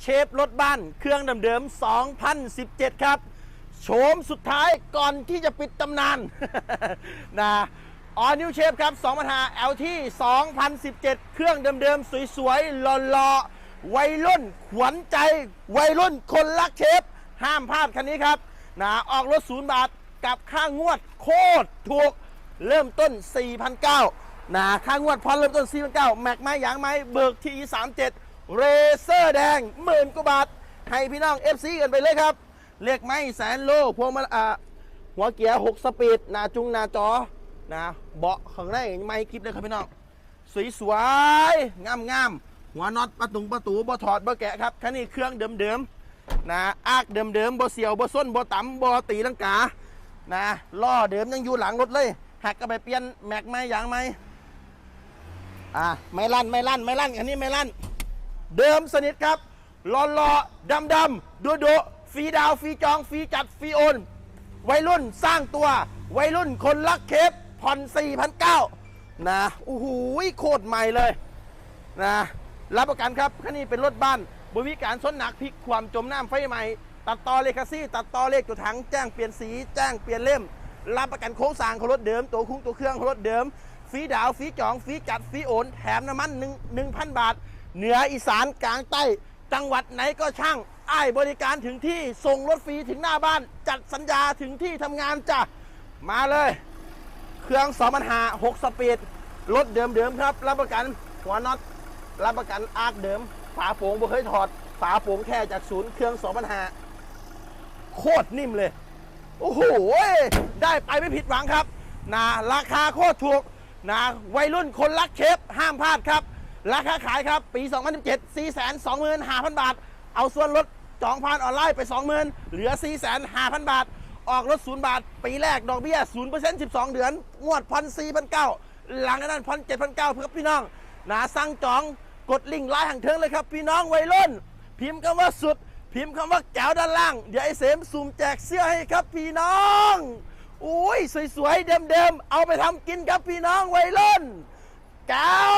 เชฟรถบ้านเครื่องเดิมๆ2017 ครับ โฉมสุดท้ายก่อนที่จะปิดตำนานนะออนิวเชฟครับ2 0 0 LT 2017 เครื่องเดิมๆสวยๆหล่อๆวัยรุ่นขวัญใจ วัยรุ่นคนรักเชฟ ห้ามพลาดคันนี้ครับนะออกรถศูนย์บาทกับค่างวดโคตรถูกเริ่มต้น 4,900นะค่างวดพอเริ่มต้น 4,900แม็กไม้ยางไม้เบิกที37 เรเซอร์แดงหมื่นกว่าบาท ให้พี่น้อง FC กันไปเลยครับเลขไม้แสนโลพวงมาอ่าหัวเกียร์6สปีดหนาจุงหนาจอนะเบาะข้างในไม่คลิปเลยครับพี่น้องสวยๆงามๆหัวน็อตประตุงประตูบ่ถอดบ่แกะครับคันนี้เครื่องเดิมๆนะอากเดิมๆบ่เสียวบ่ส้นบ่ต่ำบ่ตีลังกานะล้อเดิมยังอยู่หลังรถเลยหักก็ไปเปลี่ยนแม็กไหมยางไหมอะไม่ลั่นไม่ลั่นไม่ลั่นอันนี้ไม่ลั่น เดิมสนิทครับหล่อหล่อดำดำดูดูฟรีดาวฟรีจองฟรีจัดฟรีโอน วัยรุ่นสร้างตัว วัยรุ่นคนรักเคปผ่อน4,900นะโอ้โหโคตรใหม่เลยนะรับประกันครับคันนี้เป็นรถบ้านบริการส้นหนักพลิกความจมน้ำไฟใหม่ ตัดต่อเลขซี่ ตัดต่อเลขตัวถังแจ้งเปลี่ยนสี แจ้งเปลี่ยนเล่ม รับประกันโครงสางของรถเดิม ตัวคุ้งตัวเครื่องของรถเดิมฟรีดาวฟรีจองฟรีจัดฟรีโอน แถมน้ำมัน1 1,000บาท เหนืออีสานกลางใต้ จังหวัดไหนก็ช่างอ้ายบริการถึงที่ส่งรถฟรีถึงหน้าบ้าน จัดสัญญาถึงที่ทำงานจ้ะ มาเลย เครื่อง2มันหา6สปีดรถเดิมๆครับ รับประกันหัวน็อตรับประกันอาร์คเดิม ฝาโปร่งบ่เคยถอด ฝาโป่งแค่จากศูนย์เครื่อง2มันหาโคตรนิ่มเลย โอ้โห ได้ไปไม่ผิดหวังครับนะราคาโคตรถูกนะวัยรุ่นคนรักเชฟห้ามพลาดครับ ราคาขายครับ ปี 2017 425,000 บาท เอาส่วนลดจองผ่านออนไลน์ไป 20,000 เหลือ 45,000บาท ออกรถ 0 บาท ปีแรกดอกเบี้ย 0% 12 เดือน งวดพัน4,900 หลังจากนั้นพัน7,900เพื่อพี่น้องหนะสั่งจองกดลิงก์ไลน์ห่างเทิงเลยครับ พี่น้องวัยรุ่น พิมพ์คำว่าสุด พิมพ์คำว่าแก้วด้านล่าง เดี๋ยวไอ้เสมสุ่มแจกเสื้อให้ครับพี่น้องอุ้ยสวยๆเดิมๆเอาไปทำกินครับพี่น้องวัยรุ่นแก้ว